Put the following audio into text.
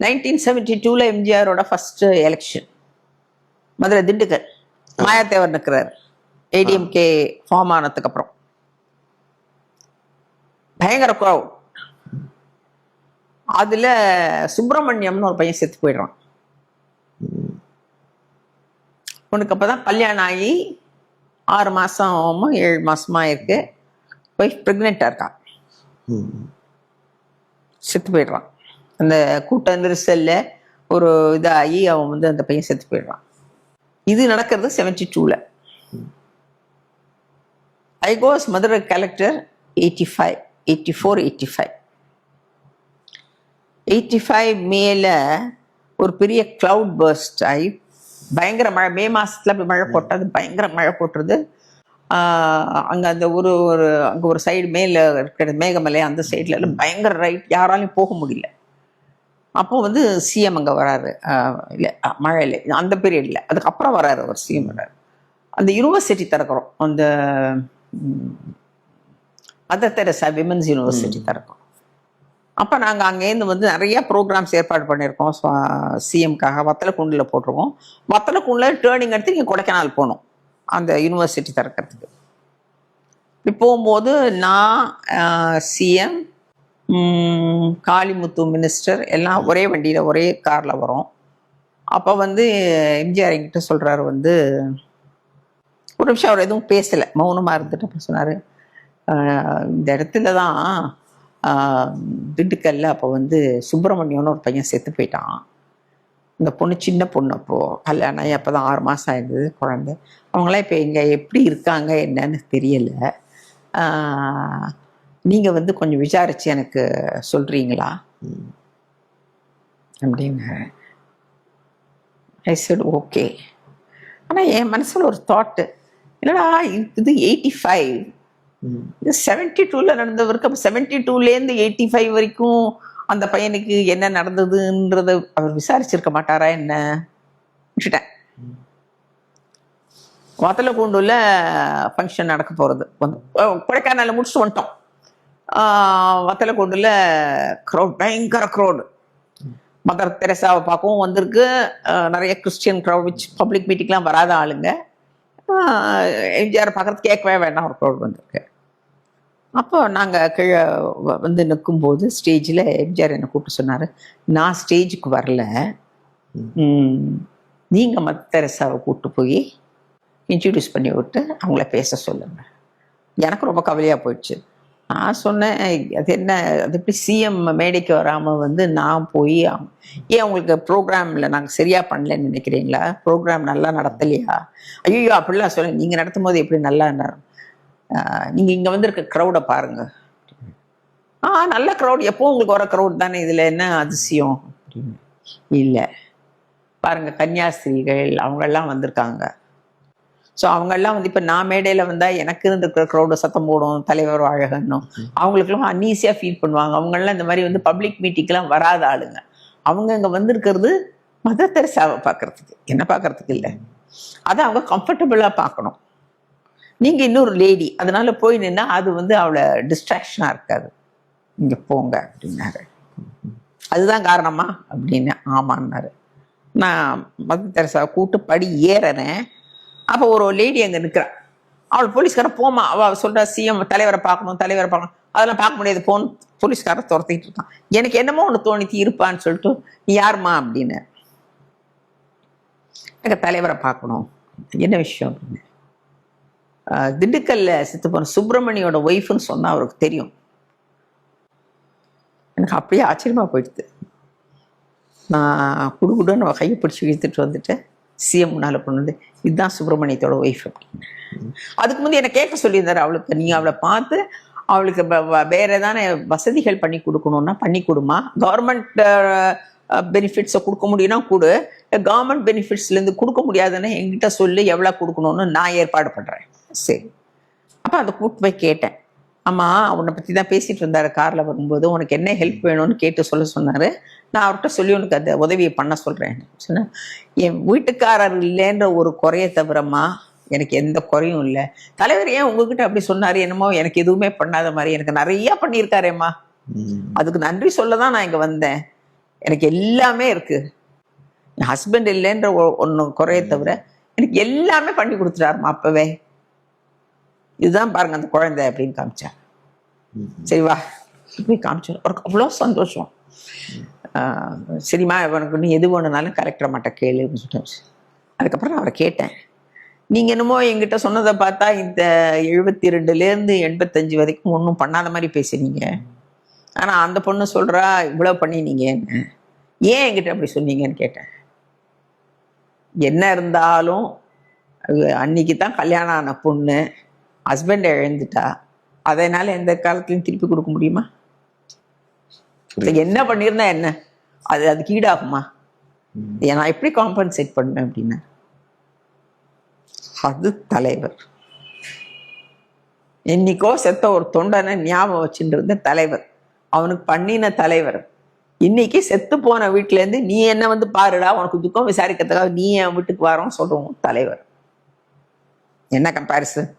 Nineteen seventy டூல எம்ஜிஆரோட first election Madurai Dindigul. Mayathevar நிற்கிறார் ஏடிஎம்கே ஃபார்ம் ஆனதுக்கு அப்புறம் பயங்கர crowd. அதுல சுப்பிரமணியம்னு ஒரு பையன் செத்து போயிடுறான். உனக்கு அப்பதான் கல்யாணம் ஆகி ஆறு மாசமோ ஏழு மாசமா இருக்கு. ஒய்ஃப் ப்ரெக்னெண்டா இருக்கா. ம். செத்து போயிடுறான். அந்த கூட்ட நெரிசல்ல ஒரு இதாகி அவன் வந்து அந்த பையன் செத்து போயிடுறான். இது நடக்கிறது செவன்டி டூல I goes Madurai collector eighty five eighty four eighty five eighty five மேல ஒரு பெரிய கிளவுட் பர்ஸ்ட் ஆகி பயங்கர மழை மே மாசத்துல அப்படி மழை போட்டது பயங்கர மழை போட்டுருது. அங்கே அங்க அந்த ஒரு ஒரு அங்க ஒரு சைடு மேல இருக்கிற மேகமலை அந்த சைடுல எல்லாம் பயங்கர ரைட் யாராலையும் போக முடியல. அப்போ வந்து சிஎம் அங்க வராரு. இல்ல மழை இல்லை. அந்த பீரியட்ல அதுக்கப்புறம் வராரு அவர் சிஎம் வராரு. அந்த யூனிவர்சிட்டி திறக்கிறோம். அந்த மதர் தெரசா விமன்ஸ் யூனிவர்சிட்டி திறக்கிறோம். அப்போ நாங்கள் அங்கேருந்து வந்து நிறைய ப்ரோக்ராம்ஸ் ஏற்பாடு பண்ணியிருக்கோம். சிஎம்காக வத்தலக்குண்டில் போட்டிருக்கோம். வத்தலக்குண்டில் டேர்னிங் எடுத்து இங்கே கொடைக்கானல் போகணும் அந்த யூனிவர்சிட்டி திறக்கிறதுக்கு. இப்படி போகும்போது நான் சிஎம் காளிமுத்து மினிஸ்டர் எல்லாம் ஒரே வண்டியில் ஒரே காரில் வரும் அப்போ வந்து எம்ஜிஆர் என்கிட்ட சொல்கிறாரு வந்து ஒரு நிமிஷம் அவர் எதுவும் பேசலை மௌனமாக இருந்துட்டு சொன்னார் இந்த இடத்துல தான் திண்டுக்கல்ல அப்போ வந்து சுப்பிரமணியம்னு ஒரு பையன் செத்து போயிட்டான். இந்த பொண்ணு சின்ன பொண்ணு அப்போது கல்யாணம் ஆகி அப்போ தான் ஆறு மாதம் ஆயிருந்தது குழந்தை. அவங்களாம் இப்போ இங்கே எப்படி இருக்காங்க என்னன்னு தெரியலை. நீங்கள் வந்து கொஞ்சம் விசாரிச்சு எனக்கு சொல்கிறீங்களா அப்படின்னு. ஐ said ஓகே ஆனால் என் மனசில் ஒரு தாட்டு என்னடா இது எயிட்டி ஃபைவ். இது செவன்டி டூவில் நடந்தவருக்கு அப்போ செவன்டி டூலேருந்து எயிட்டி ஃபைவ் வரைக்கும் அந்த பையனுக்கு என்ன நடந்ததுன்றத அவர் விசாரிச்சிருக்க மாட்டாரா என்ன? விட்டுட்டேன். வத்தலக்குண்டுல ஃபங்க்ஷன் நடக்க போகிறது வந்து கொடைக்கானலில் முடிச்சுட்டு வந்துட்டோம். வத்தலக்குண்டுல க்ரௌட் பயங்கர க்ரௌடு மதர் தெரசாவை பார்க்கவும் வந்திருக்கு. நிறைய கிறிஸ்டியன் க்ரௌட் வச்சு பப்ளிக் மீட்டிங்லாம் வராத ஆளுங்க. எம்ஜிஆர் பார்க்குறது கேட்கவே வேண்டாம் ஒரு க்ரௌட் வந்திருக்கு. அப்போ நாங்கள் கீழே வ- வந்து நிற்கும்போது ஸ்டேஜில் எம்ஜிஆர் என்னை கூப்பிட்டு சொன்னார் நான் ஸ்டேஜுக்கு வரல. நீங்கள் மத தெரசாவை கூப்பிட்டு போய் இன்ட்ரடியூஸ் பண்ணி விட்டு அவங்கள பேச சொல்லுங்க. எனக்கு ரொம்ப கவலையாக போயிடுச்சு. நான் சொன்னேன் அது என்ன? அது எப்படி சிஎம் மேடைக்கு வராமல் வந்து நான் போய் ஏன் உங்களுக்கு ப்ரோக்ராமில் நாங்கள் சரியாக பண்ணலன்னு நினைக்கிறீங்களா? ப்ரோக்ராம் நல்லா நடத்தலையா? ஐயோ அப்படிலாம் சொல்ல நீங்கள் நடத்தும் போது எப்படி நல்லா நீங்கள் இங்கே வந்திருக்க க்ரௌடை பாருங்க. ஆ நல்ல க்ரௌட் எப்போ உங்களுக்கு வர க்ரௌட் தானே? இதில் என்ன அதிசயம்? அப்படின்னு இல்லை. பாருங்கள் கன்னியாஸ்திரிகள் அவங்கெல்லாம் வந்திருக்காங்க. ஸோ அவங்கெல்லாம் வந்து இப்போ நான் மேடையில் வந்தால் எனக்கு இருக்கிற க்ரௌடு சத்தம் போடும் தலைவர் அழகன்னும். அவங்களுக்குலாம் அன்ஈஸியாக ஃபீல் பண்ணுவாங்க. அவங்கெல்லாம் இந்த மாதிரி வந்து பப்ளிக் மீட்டிங்லாம் வராத ஆளுங்க. அவங்க இங்கே வந்திருக்கிறது மதர் தெரசாவை பார்க்கறதுக்கு என்ன பார்க்கறதுக்கு இல்லை. அதை அவங்க கம்ஃபர்டபுளாக பார்க்கணும். நீங்கள் இன்னொரு லேடி அதனால போய் நின்னா அது வந்து அவளை டிஸ்ட்ராக்ஷனாக இருக்காது. இங்கே போங்க அப்படின்னாரு. அதுதான் காரணமா? அப்படின்னு. ஆமான்னாரு. நான் மதர் தெரசாவை கூட்டு படி ஏறறேன். அப்போ ஒரு லேடி அங்கே நிற்கிறா அவள் போலீஸ்கார போமா அவள் சொல்றா சிஎம் தலைவரை பார்க்கணும் தலைவரை பார்க்கணும். அதெல்லாம் பார்க்க முடியாது போன். போலீஸ்கார துரத்திட்டு இருக்கான். எனக்கு என்னமோ ஒன்று தோணித்து இருப்பான்னு சொல்லிட்டு நீ யாரும்மா? அப்படின்னு. எனக்கு தலைவரை பார்க்கணும். என்ன விஷயம்? அப்படின்னு. திண்டுக்கல்ல செத்து போன சுப்பிரமணியோட ஒய்ஃப்னு சொன்னா அவருக்கு தெரியும். எனக்கு அப்படியே ஆச்சரியமா போயிடுது. நான் குடுகுடுன்னு அவ கையை பிடிச்சி இழுத்துட்டு வந்துட்டு சிஎம் முன்னால் கொண்டு வந்து இதுதான் சுப்பிரமணியத்தோட ஒய்ஃப் அப்படின்னு அதுக்கு முந்தைய என்னை கேட்க சொல்லியிருந்தாரு அவளுக்கு நீ அவளை பார்த்து அவளுக்கு வேற ஏதான வசதிகள் பண்ணி கொடுக்கணும்னா பண்ணி கொடுமா. கவர்மெண்ட் பெனிஃபிட்ஸை கொடுக்க முடியும்னா கொடு. கவர்மெண்ட் பெனிஃபிட்ஸ்லேருந்து கொடுக்க முடியாதுன்னு எங்கிட்ட சொல்லி எவ்வளோ கொடுக்கணும்னு நான் ஏற்பாடு பண்ணுறேன் சரி. அப்போ அதை கூப்பிட்டு போய் கேட்டேன். ஆமாம் உன்னை பற்றி தான் பேசிட்டு இருந்தாரு காரில் வரும்போது. உனக்கு என்ன ஹெல்ப் வேணும்னு கேட்டு சொல்ல சொன்னார். நான் அவர்கிட்ட சொல்லி உனக்கு அந்த உதவியை பண்ண சொல்கிறேன் சொன்னேன் என் வீட்டுக்காரர் இல்லைன்ற ஒரு குறைய தவிரமா எனக்கு எந்த குறையும் இல்லை. தலைவர் ஏன் உங்ககிட்ட அப்படி சொன்னார்? என்னமோ எனக்கு எதுவுமே பண்ணாத மாதிரி எனக்கு நிறைய பண்ணியிருக்காரேம்மா. அதுக்கு நன்றி சொல்ல தான் நான் இங்கே வந்தேன். எனக்கு எல்லாமே இருக்கு. என் ஹஸ்பண்ட் இல்லைன்ற ஒன்று குறைய தவிர எனக்கு எல்லாமே பண்ணி கொடுத்துட்டாருமா அப்பவே. இதுதான் பாருங்க அந்த குழந்தை அப்படின்னு காமிச்சேன் ம். சரி வா போய் காமிச்சோம் அவருக்கு அவ்வளோ சந்தோஷம். சரிம்மா உனக்கு நீ எது வேணுனாலும் கலெக்டர் மாட்ட கேளு அப்படின்னு சொல்லிட்டு அதுக்கப்புறம் நான் அவரை கேட்டேன். நீங்கள் என்னமோ என்கிட்ட சொன்னதை பார்த்தா இந்த எழுபத்தி ரெண்டுலேருந்து எண்பத்தஞ்சு வரைக்கும் ஒன்றும் பண்ணாத மாதிரி பேசுனீங்க ஆனால் அந்த பொண்ணு சொல்கிறா இவ்வளோ பண்ணினீங்கன்னு. ஏன் என்கிட்ட அப்படி சொன்னீங்கன்னு கேட்டேன். என்ன இருந்தாலும் அன்னைக்கு தான் கல்யாணம் ஆன பொண்ணு. ஹஸ்பண்டை இழந்துட்டா அதனால எந்த காலத்துலையும் திருப்பி கொடுக்க முடியுமா? என்ன பண்ணியிருந்தா என்ன? அது அதுக்கு ஈடாகுமா நான் எப்படி காம்பன்சேட் பண்ணுவேன் அப்படின்னா? அது தலைவர். என்னைக்கோ செத்த ஒரு தொண்டனை ஞாபகம் வச்சுட்டு இருந்த தலைவர். அவனுக்கு பண்ணின தலைவர். இன்னைக்கு செத்து போன வீட்டுல இருந்து நீ என்ன வந்து பாருடா உனக்கு துக்கம் விசாரிக்கிறதுக்காக நீ என் வீட்டுக்கு வரோம் சொல்றோம் தலைவர். என்ன கம்பேரிசன்